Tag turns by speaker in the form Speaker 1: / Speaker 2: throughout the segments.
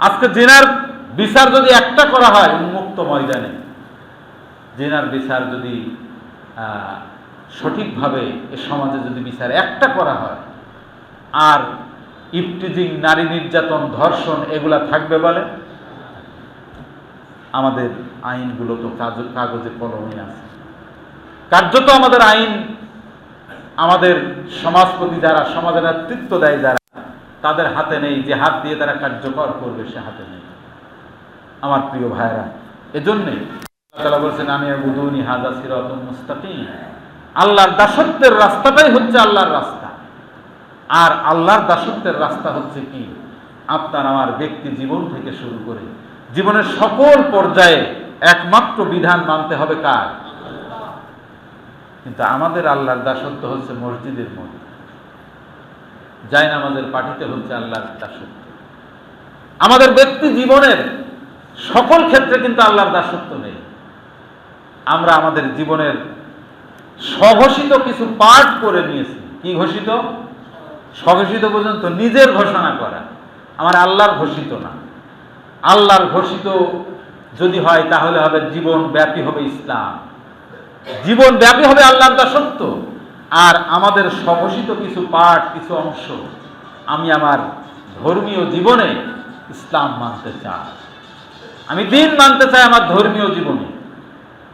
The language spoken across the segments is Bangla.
Speaker 1: আজকে জেনার বিচার যদি একটা করা হয়, উন্মুক্ত ময়দানে। জেনার বিচার যদি সঠিকভাবে এ সমাজে যদি বিচার একটা করা হয়, আর ইফটিজিং নারী নির্যাতন, ধর্ষণ এগুলা থাকবে বলে? আমাদের আইনগুলো তো কাগজে কলমে আছে। কার্যত আমাদের আইন আমাদের সমাজপতি যারা, সমাজের নেতৃত্ব দেয় যারা তাদের হাতে নেই যে হাত দিয়ে তারা কার্যকর করবে, সে হাতে নেই। আমার প্রিয় ভাইরা এজন্যে তারা বলছেন, আমি বুধুনি হাজা আল্লাহর দাসত্বের রাস্তাটাই হচ্ছে আল্লাহর রাস্তা। আর আল্লাহর দাসত্বের রাস্তা হচ্ছে কি? আপনার আমার ব্যক্তি জীবন থেকে শুরু করে জীবনের সকল পর্যায়ে একমাত্র বিধান মানতে হবে কার? কিন্তু আমাদের আল্লাহর দাসত্ব হচ্ছে মসজিদের মধ্যে। যাই আমাদের পাঠিতে হচ্ছে আল্লাহর দাসত্ব। আমাদের ব্যক্তি জীবনের সকল ক্ষেত্রে কিন্তু আল্লাহর দাসত্ব নেই। আমরা আমাদের জীবনের স্বঘোষিত কিছু পাঠ করে নিয়েছি। কি ঘোষিত? স্বঘোষিত পর্যন্ত নিজের ঘোষণা করা। আমার আল্লাহর ঘোষিত না। আল্লাহর ঘোষিত যদি হয় তাহলে হবে জীবন ব্যাপী হবে ইসলাম। জীবন ব্যাপী হবে আল্লাহর দাসত্ব। আর আমাদের স্বঘোষিত কিছু পাঠ, কিছু অংশ আমি আমার ধর্মীয় জীবনে ইসলাম মানতে চাই। আমি দিন মানতে চাই আমার ধর্মীয় জীবনে।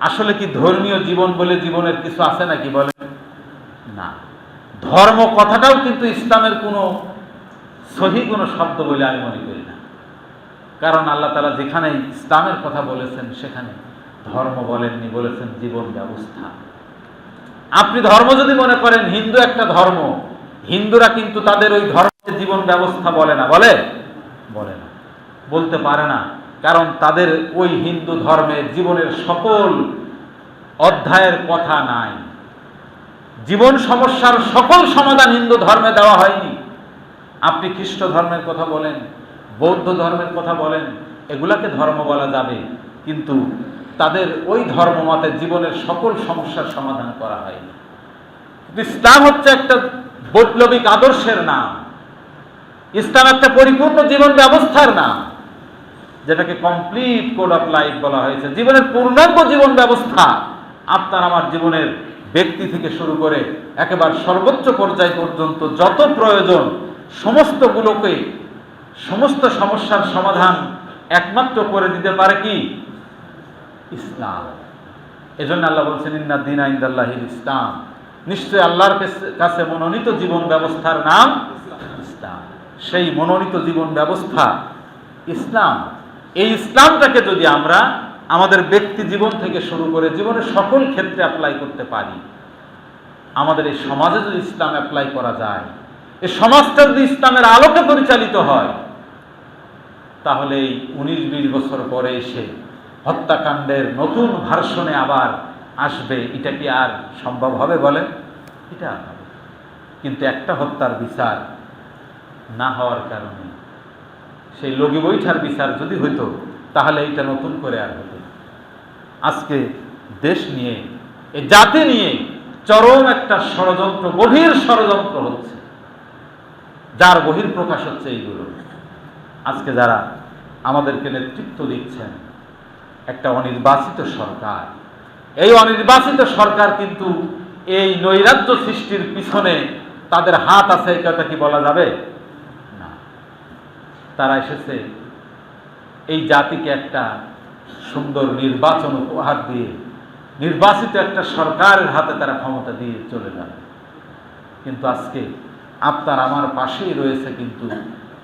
Speaker 1: আসলে কি ধর্মীয় জীবন বলে জীবনের কিছু আছে নাকি বলে না। ধর্ম কথাটাও কিন্তু ইসলামের কোনো সহি কোনো শব্দ বলে আমি মনে করি না। কারণ আল্লাহ তালা যেখানে ইসলামের কথা বলেছেন সেখানে ধর্ম বলেননি, বলেছেন জীবন ব্যবস্থা। আপনি ধর্ম যদি মনে করেন, হিন্দু একটা ধর্ম, হিন্দুরা কিন্তু তাদের ওই ধর্মের জীবন ব্যবস্থা বলে না। বলে? বলে না। বলতে পারে না। কারণ তাদের ওই হিন্দু ধর্মের জীবনের সকল অধ্যায়ের কথা নাই। জীবন সমস্যার সকল সমাধান হিন্দু ধর্মে দেওয়া হয়নি। আপনি খ্রিস্ট ধর্মের কথা বলেন, বৌদ্ধ ধর্মের কথা বলেন, এগুলাকে ধর্ম বলা যাবে। কিন্তু তাদের ওই ধর্ম মতে জীবনের সকল সমস্যার সমাধান করা হয় ইসলাম হচ্ছে একটা বৈপ্লবিক আদর্শের নাম। ইসলাম একটা পরিপূর্ণ জীবন ব্যবস্থার নাম, যেটাকে কমপ্লিট কোড অফ লাইফ বলা হয়েছে। জীবনের পূর্ণাঙ্গ জীবন ব্যবস্থা আপনার আমার জীবনের ব্যক্তি থেকে শুরু করে একেবারে সর্বোচ্চ পর্যায় পর্যন্ত যত প্রয়োজন, সমস্তগুলোকে, সমস্ত সমস্যার সমাধান একমাত্র করে দিতে পারে কি? ইসলাম এজন্য আল্লাহ বলছেন, ইন্না দিন আইন্দাল্লাহিল ইসলাম। নিশ্চয় আল্লাহর কাছে- মনোনীত জীবন ব্যবস্থার নাম ইসলাম। সেই মনোনীত জীবন ব্যবস্থা ইসলাম। এই ইসলামটাকে যদি আমরা আমাদের ব্যক্তি জীবন থেকে শুরু করে জীবনের সকল ক্ষেত্রে অ্যাপ্লাই করতে পারি, আমাদের এই সমাজে যদি ইসলাম অ্যাপ্লাই করা যায়, এই সমাজটা যদি ইসলামের আলোকে পরিচালিত হয়, তাহলে এই উনিশ বিশ বছর পরে এসে হত্যাকাণ্ডের নতুন ভার্সনে আবার আসবে, এটা কি আর সম্ভব হবে বলেন? এটা হবে। কিন্তু একটা হত্যার বিচার না হওয়ার কারণে, সেই লগি বৈঠার বিচার যদি হইতো, তাহলে এটা নতুন করে আর হতো আজকে দেশ নিয়ে, এ জাতি নিয়ে চরম একটা ষড়যন্ত্র, গভীর ষড়যন্ত্র হচ্ছে। যার বহির প্রকাশ হচ্ছে এইগুলো। আজকে যারা আমাদেরকে নেতৃত্ব দিচ্ছেন একটা অনির্বাচিত সরকার। এই অনির্বাচিত সরকার কিন্তু এই নৈরাজ্য সৃষ্টির পিছনে তাদের হাত আছে কথা কি বলা যাবে? না। তারা এসেছে এই জাতিকে একটা সুন্দর নির্বাচন উপহার দিয়ে, নির্বাচিত একটা সরকারের হাতে তারা ক্ষমতা দিয়ে চলে যাবে কিন্তু আজকে আপনার আমার পাশেই রয়েছে কিন্তু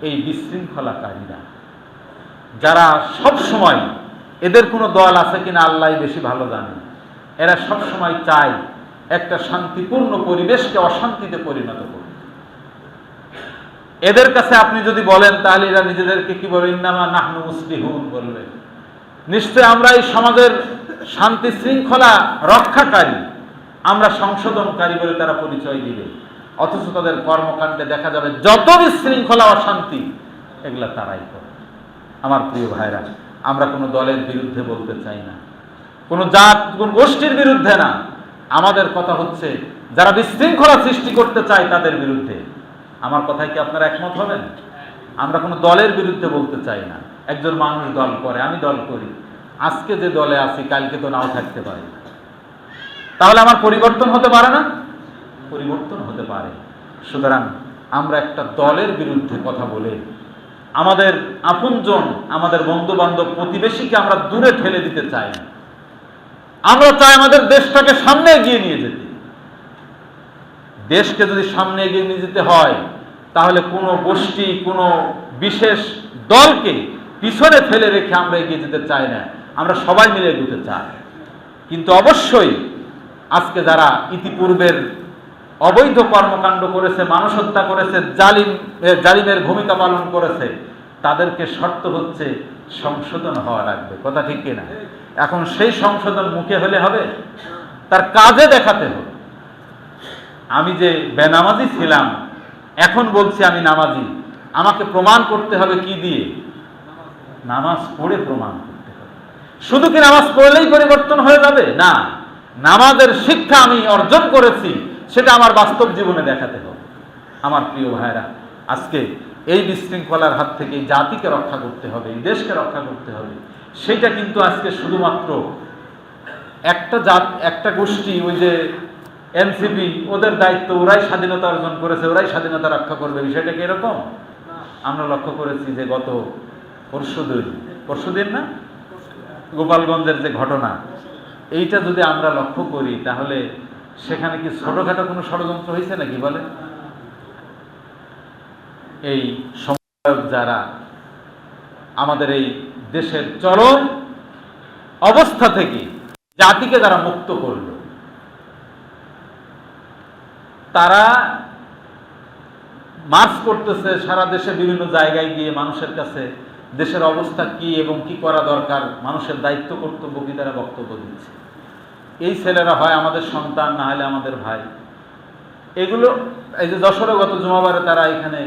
Speaker 1: এই বিশৃঙ্খলাকারীরা। যারা সব সময় এদের কোনো দল আছে কিনা আল্লাহ বেশি ভালো জানে। এরা সব সময় চায় একটা শান্তিপূর্ণ পরিবেশকে অশান্তিতে পরিণত করতে এদের কাছে আপনি যদি বলেন, তাহলে এরা নিজেদেরকে কি বলে? ইন্নামা নাহনু মুসলিহুন বলবে। নিশ্চয় আমরা এই সমাজের শান্তি শৃঙ্খলা রক্ষাকারী, আমরা সংশোধনকারী বলে তারা পরিচয় দিবে। অথচ তাদের কর্মকাণ্ডে দেখা যাবে যত বিশৃঙ্খলা অশান্তি, এগুলা তারাই করে। আমার প্রিয় ভাইরা আমরা কোনো দলের বিরুদ্ধে বলতে চাই না। কোনো জাত, কোন গোষ্ঠীর বিরুদ্ধে না। আমাদের কথা হচ্ছে, যারা বিশৃঙ্খলা সৃষ্টি করতে চায় তাদের বিরুদ্ধে। আমার কথায় কি আপনারা একমত হবেন? আমরা কোনো দলের বিরুদ্ধে বলতে চাই না। একজন মানুষ দল করে, আমি দল করি। আজকে যে দলে আছি, কালকে তো নাও থাকতে পারে। তাহলে আমার পরিবর্তন হতে পারে না? পরিবর্তন হতে পারে। সুতরাং আমরা একটা দলের বিরুদ্ধে কথা বলে আমাদের আপনজন, আমাদের বন্ধু বান্ধব প্রতিবেশীকে আমরা দূরে ঠেলে দিতে চাই আমরা চাই আমাদের দেশটাকে সামনে এগিয়ে নিয়ে যেতে। দেশকে যদি সামনে এগিয়ে নিয়ে যেতে হয়, তাহলে কোনো গোষ্ঠী, কোনো বিশেষ দলকে পিছনে ফেলে রেখে আমরা এগিয়ে যেতে চাই না। আমরা সবাই মিলে এগোতে চাই। কিন্তু অবশ্যই আজকে যারা ইতিপূর্বের অবৈধ কর্মকাণ্ড করেছে, মানুষ হত্যা করেছে, জালিম জালিমের ভূমিকা পালন করেছে তাদেরকে শর্ত হচ্ছে সংশোধন হওয়া লাগবে। কথা ঠিক কিনা? এখন সেই সংশোধন মুখে হলে হবে? তার কাজে দেখাতে হবে। আমি যে বেনামাজি ছিলাম, এখন বলছি আমি নামাজি। আমাকে প্রমাণ করতে হবে কি দিয়ে? নামাজ পড়ে প্রমাণ করতে হবে। শুধু কি নামাজ পড়লেই পরিবর্তন হয়ে যাবে? না। নামাজের শিক্ষা আমি অর্জন করেছি, সেটা আমার বাস্তব জীবনে দেখাতে হবে। আমার প্রিয় ভাইরা আজকে এই বিশৃঙ্খলার হাত থেকে জাতিকে রক্ষা করতে হবে, এই দেশকে রক্ষা করতে হবে। সেটা কিন্তু আজকে শুধুমাত্র একটা জাত, একটা গোষ্ঠী, ওই যে এনসিপি, ওদের দায়িত্ব, ওরাই স্বাধীনতা অর্জন করেছে, ওরাই স্বাধীনতা রক্ষা করবে। বিষয়টা কি এরকম? আমরা লক্ষ্য করেছি যে গত পরশুদিন পরশুদিন না? গোপালগঞ্জের যে ঘটনা, এইটা যদি আমরা লক্ষ্য করি, তাহলে সেখানে কি ছোটখাটো কোনো ষড়যন্ত্র হয়েছে নাকি বলে এই সমন্বয়ক যারা আমাদের এই দেশের চরম অবস্থা থেকে জাতিকে যারা মুক্ত করল, তারা মার্চ করতেছে সারা দেশে বিভিন্ন জায়গায় গিয়ে মানুষের কাছে দেশের অবস্থা কি এবং কি করা দরকার, মানুষের দায়িত্ব, কর্তব্য কি তারা বক্তব্য দিচ্ছে। এই ছেলেরা হয় আমাদের সন্তান, না হলে আমাদের ভাই। এগুলো, এই যে যশোরে গত জমাবারে তারা এখানে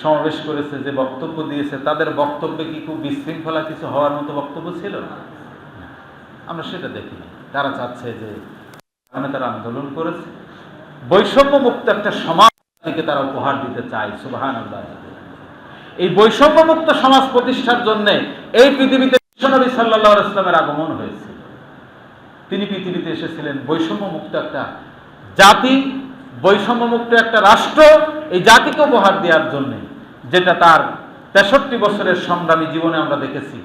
Speaker 1: সমাবেশ করেছে, যে বক্তব্য দিয়েছে, তাদের বক্তব্যে কি খুব বিশৃঙ্খলা কিছু হওয়ার মতো বক্তব্য ছিল? না। আমরা সেটা দেখিনি তারা চাচ্ছে যে মানে তারা আন্দোলন করেছে। বৈষম্য মুক্ত একটা সমাজ থেকে তারা উপহার দিতে চায় সুবাহান আল্লাহ এই বৈষম্য মুক্ত সমাজ প্রতিষ্ঠার জন্য এই পৃথিবীতে বিশ্বনবী সাল্লাহ ইসলামের আগমন হয়েছে। তিনি পৃথিবীতে এসেছিলেন বৈষম্য মুক্ত একটা জাতি বৈষম্য মুক্ত একটা রাষ্ট্র এই জাতিকে উপহার দেওয়ার জন্য যেটা তার তেষট্টি বছরের সংগ্রামী জীবনে আমরা দেখেছি,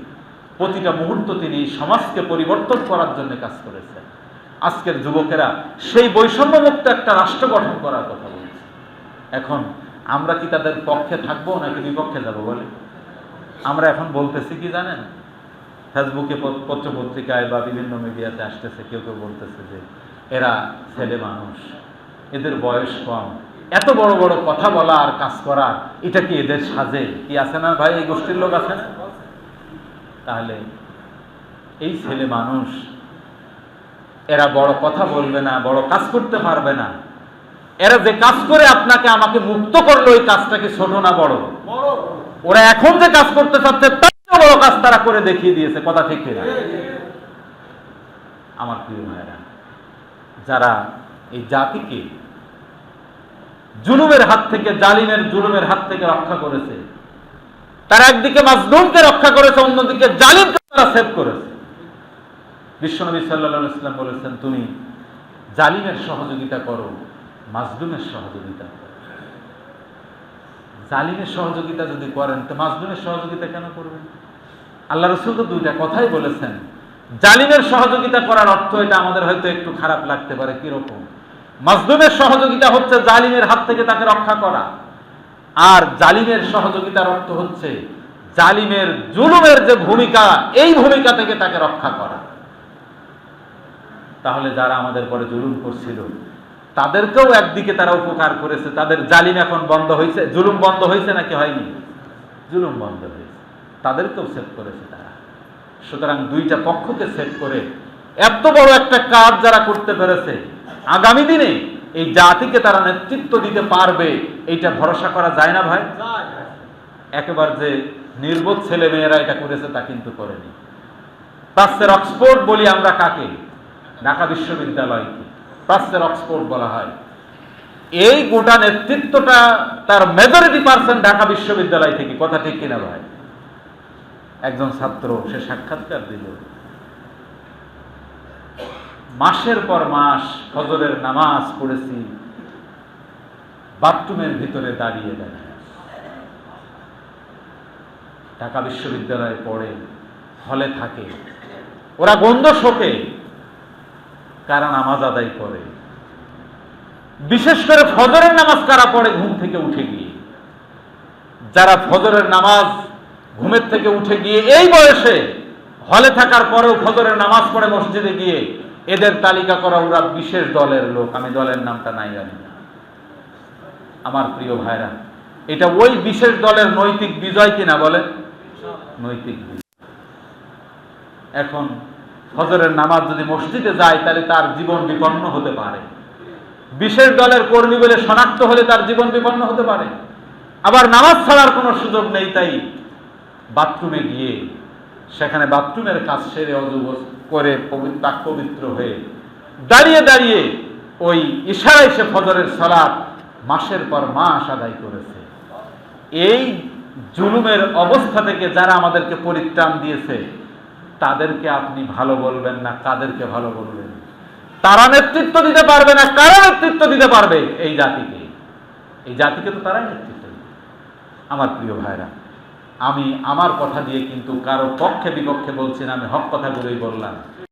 Speaker 1: প্রতিটা মুহূর্ত তিনি সমাজকে পরিবর্তন করার জন্য কাজ করেছেন। আজকের যুবকেরা সেই বৈষম্যমুক্ত একটা রাষ্ট্র গঠন করার কথা বলছে। এখন আমরা কি তাদের পক্ষে থাকব নাকি বিপক্ষে যাব বলে? আমরা এখন বলতেছি কি জানেন? ফেসবুকে পত্রপত্রিকায় বা বিভিন্ন মিডিয়াতে আসতেছে, কেউ কেউ বলতেছে যে এরা ছেলে মানুষ, এদের বয়স কম এত বড় বড় কথা বলা আর কাজ করা, এটা কি এদের সাজে? কি আছে না ভাই এই গোষ্ঠীর লোক আছে? না তাহলে এই ছেলে মানুষ, এরা বড় কথা বলবে না, বড় কাজ করতে পারবে না। এরা যে কাজ করে আপনাকে আমাকে মুক্ত করল, ওই কাজটাকে ছোট না বড়? ওরা এখন যে কাজ করতে চাচ্ছে, তার বড় কাজ তারা করে দেখিয়ে দিয়েছে, কথা ঠিক কিনা? আমার প্রিয় ভাইরা যারা এই জাতিকে জুলুমের হাত থেকে, জালিমের জুলুমের হাত থেকে রক্ষা করেছে। তারা একদিকে মাজলুমকে রক্ষা করেছে, অন্যদিকে জালিমকে তারা সেভ করেছে। বিশ্বনবী সাল্লাহ ইসলাম বলেছেন, তুমি জালিমের সহযোগিতা করো, মাজলুমের সহযোগিতা জালিমের সহযোগিতা যদি করেন, তো মাজলুমের সহযোগিতা কেন করবেন? আল্লাহ রসুল তো দুইটা কথাই বলেছেন, জালিমের সহযোগিতা করার অর্থ এটা আমাদের হয়তো একটু খারাপ লাগতে পারে, কীরকম? মাজলুমের সহযোগিতা হচ্ছে জালিমের হাত থেকে তাকে রক্ষা করা। আর জালিমের সহযোগিতার অর্থ হচ্ছে জালিমের জুলুমের যে ভূমিকা, এই ভূমিকা থেকে তাকে রক্ষা করা। তাহলে যারা আমাদের পরে জুলুম করছিল, তাদেরকেও একদিকে তারা উপকার করেছে। তাদের জালিম এখন বন্ধ হয়েছে। জুলুম বন্ধ হয়েছে নাকি হয়নি? জুলুম বন্ধ হয়েছে। তাদেরকেও সেভ করেছে তারা। সুতরাং দুইটা পক্ষকে সেভ করে এত বড় একটা কাজ যারা করতে পেরেছে, আগামী দিনে এই জাতিকে তারা নেতৃত্ব দিতে পারবে, এইটা ভরসা করা যায় না ভাই? একেবারে যে নির্বোধ ছেলে মেয়েরা এটা করেছে তা কিন্তু করেনি। প্রাচ্যের অক্সফোর্ড বলি আমরা কাকে? ঢাকা বিশ্ববিদ্যালয়কে প্রাচ্যের অক্সফোর্ড বলা হয়। এই গোটা নেতৃত্বটা তার মেজরিটি পার্সেন্ট ঢাকা বিশ্ববিদ্যালয় থেকে, কথা ঠিক কিনা ভাই? একজন ছাত্র, সে সাক্ষাৎকার দিল। মাসের পর মাস ফজরের নামাজ পড়েছি, বাথরুমের ভিতরে দাঁড়িয়ে দাঁড়িয়ে। ঢাকা বিশ্ববিদ্যালয়ে পড়ে, হলে থাকে। ওরা গন্ধ শোকে, কারা নামাজ আদায় করে। বিশেষ করে ফজরের নামাজ কারা পড়ে ঘুম থেকে উঠে গিয়ে। যারা ফজরের নামাজ ঘুমের থেকে উঠে গিয়ে এই বয়সে হলে থাকার পরেও ফজরের নামাজ পড়ে মসজিদে গিয়ে এদের তালিকা করা ওরা বিশেষ দলের লোক। আমি দলের নামটা নাই জানি। আমার প্রিয় ভাইরা, এটা ওই বিশেষ দলের নৈতিক বিজয় কিনা বলেন? নৈতিক এখন ফজরের নামাজ যদি মসজিদে যায়, তাহলে তার জীবন বিপন্ন হতে পারে। বিশেষ দলের কর্মী বলে শনাক্ত হলে তার জীবন বিপন্ন হতে পারে। আবার নামাজ ছাড়ার কোনো সুযোগ নেই, তাই বাথরুমে গিয়ে সেখানে বাথরুমের কাজ সেরে অজু করে পবিত্র পাক পবিত্র হয়ে দাঁড়িয়ে দাঁড়িয়ে ওই ইশারায় সে ফজরের সালাত মাসের পর মাস আদায় করেছে। এই জুলুমের অবস্থা থেকে যারা আমাদেরকে পরিত্রাণ দিয়েছে, তাদেরকে আপনি ভালো বলবেন না, কাদেরকে ভালো বলবেন? তারা নেতৃত্ব দিতে পারবে না, কারা নেতৃত্ব দিতে পারবে? এই জাতিকে। এই জাতিকে তো তারাই নেতৃত্ব আমার প্রিয় ভাইরা আমি আমার কথা দিয়ে কিন্তু কারও পক্ষে বিপক্ষে বলছি না আমি হক কথাগুলোই বললাম।